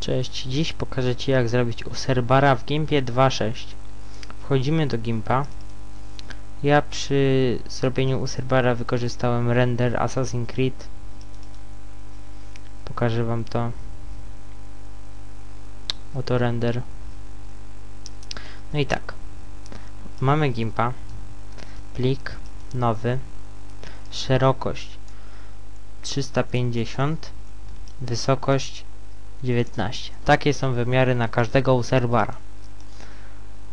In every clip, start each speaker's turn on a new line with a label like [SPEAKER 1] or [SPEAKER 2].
[SPEAKER 1] Cześć, dziś pokażę Ci jak zrobić userbara w Gimpie 2.6 Wchodzimy do Gimpa. Ja przy zrobieniu userbara wykorzystałem render Assassin's Creed. Pokażę Wam to. Oto render. No i tak. Mamy Gimpa. Plik Nowy. Szerokość 350 Wysokość 19. Takie są wymiary na każdego userbara.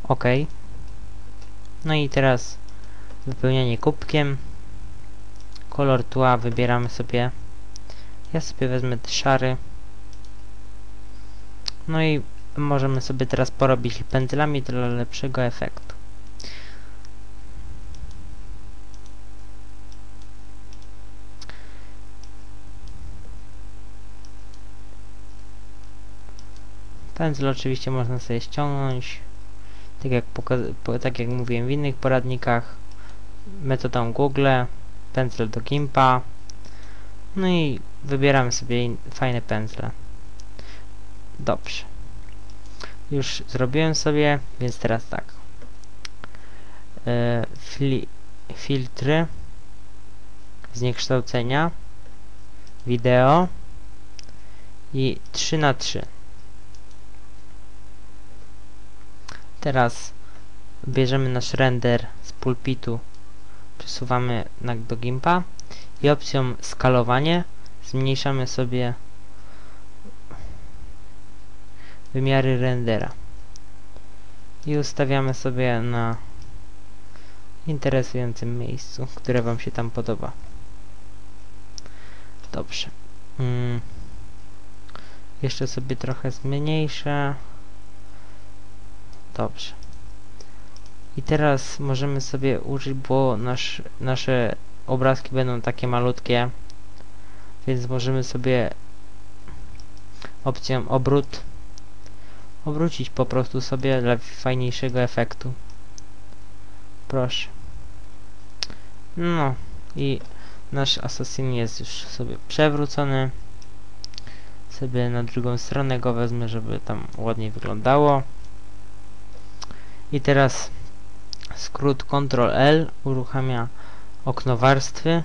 [SPEAKER 1] OK. No i teraz wypełnianie kubkiem. Kolor tła wybieramy sobie. Ja sobie wezmę szary. No i możemy sobie teraz porobić pędzlami dla lepszego efektu. Pędzel oczywiście można sobie ściągnąć, tak jak, tak jak mówiłem w innych poradnikach, metodą Google, pędzel do Gimpa, no i wybieramy sobie fajne pędzle. Dobrze. Już zrobiłem sobie, więc teraz tak. E, fili filtry, zniekształcenia, wideo i 3 na 3 Teraz bierzemy nasz render z pulpitu, przesuwamy do gimpa i opcją skalowanie zmniejszamy sobie wymiary rendera i ustawiamy sobie na interesującym miejscu, które Wam się tam podoba. Dobrze. Mm. Jeszcze sobie trochę zmniejszę. Dobrze. I teraz możemy sobie użyć, bo nasz, nasze obrazki będą takie malutkie, więc możemy sobie opcją obrót obrócić po prostu sobie dla fajniejszego efektu. Proszę. No i nasz asasyn jest już sobie przewrócony. Sobie na drugą stronę go wezmę, żeby tam ładniej wyglądało. I teraz skrót Ctrl L uruchamia okno warstwy.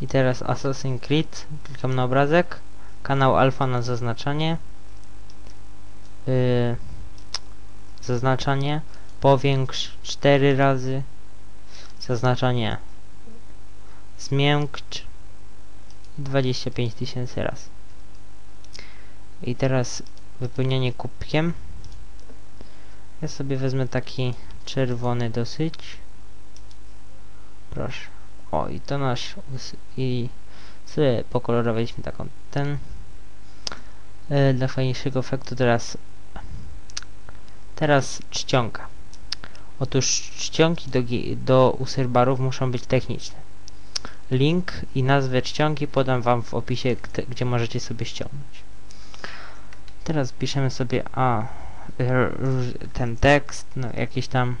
[SPEAKER 1] I teraz Assassin's Creed, klikam na obrazek, kanał alfa na zaznaczanie, yy, zaznaczanie, powiększ 4 razy, zaznaczanie, zmiękcz 25 tysięcy raz. I teraz wypełnianie kubkiem. Ja sobie wezmę taki czerwony dosyć. Proszę. O, i to nasz... I sobie pokolorowaliśmy taką ten... E, dla fajniejszego efektu teraz... Teraz czcionka. Otóż czcionki do, do userbarów muszą być techniczne. Link i nazwę czcionki podam wam w opisie, gdzie możecie sobie ściągnąć. Teraz piszemy sobie A ten tekst, no jakiś tam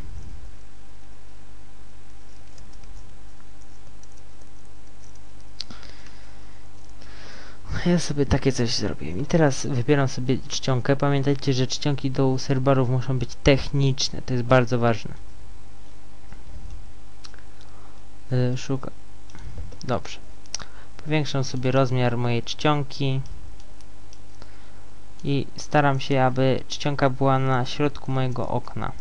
[SPEAKER 1] ja sobie takie coś zrobiłem. I teraz wybieram sobie czcionkę. Pamiętajcie, że czcionki do serwerów muszą być techniczne. To jest bardzo ważne. Yy, szuka. Dobrze. Powiększam sobie rozmiar mojej czcionki i staram się, aby czcionka była na środku mojego okna.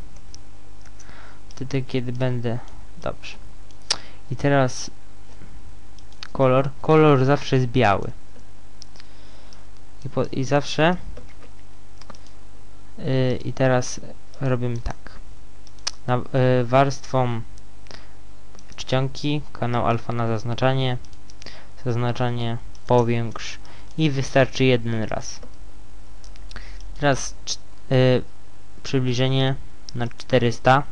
[SPEAKER 1] Wtedy, kiedy będę... Dobrze. I teraz kolor. Kolor zawsze jest biały. I, po, i zawsze yy, i teraz robimy tak. Na, yy, warstwą czcionki, kanał alfa na zaznaczanie, zaznaczanie, powiększ i wystarczy jeden raz. Teraz y, przybliżenie na 400.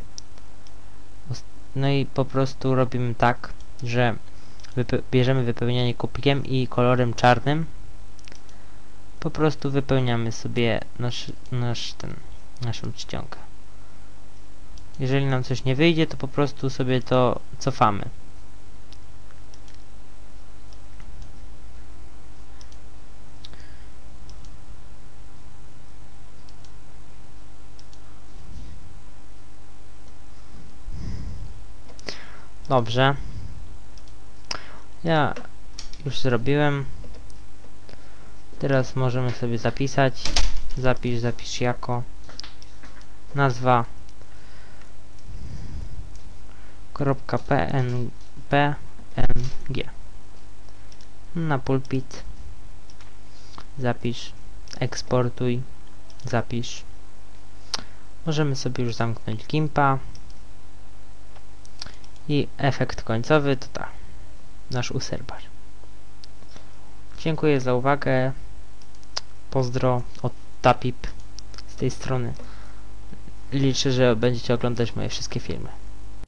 [SPEAKER 1] No i po prostu robimy tak, że wype bierzemy wypełnianie kupikiem i kolorem czarnym po prostu wypełniamy sobie nasz, nasz ten, naszą czcionkę. Jeżeli nam coś nie wyjdzie, to po prostu sobie to cofamy. Dobrze. Ja już zrobiłem. Teraz możemy sobie zapisać. Zapisz, zapisz jako. Nazwa. PNG. Na pulpit. Zapisz. Eksportuj. Zapisz. Możemy sobie już zamknąć Gimpa. I efekt końcowy to ta. Nasz userbar. Dziękuję za uwagę. Pozdro od Tapip z tej strony. Liczę, że będziecie oglądać moje wszystkie filmy.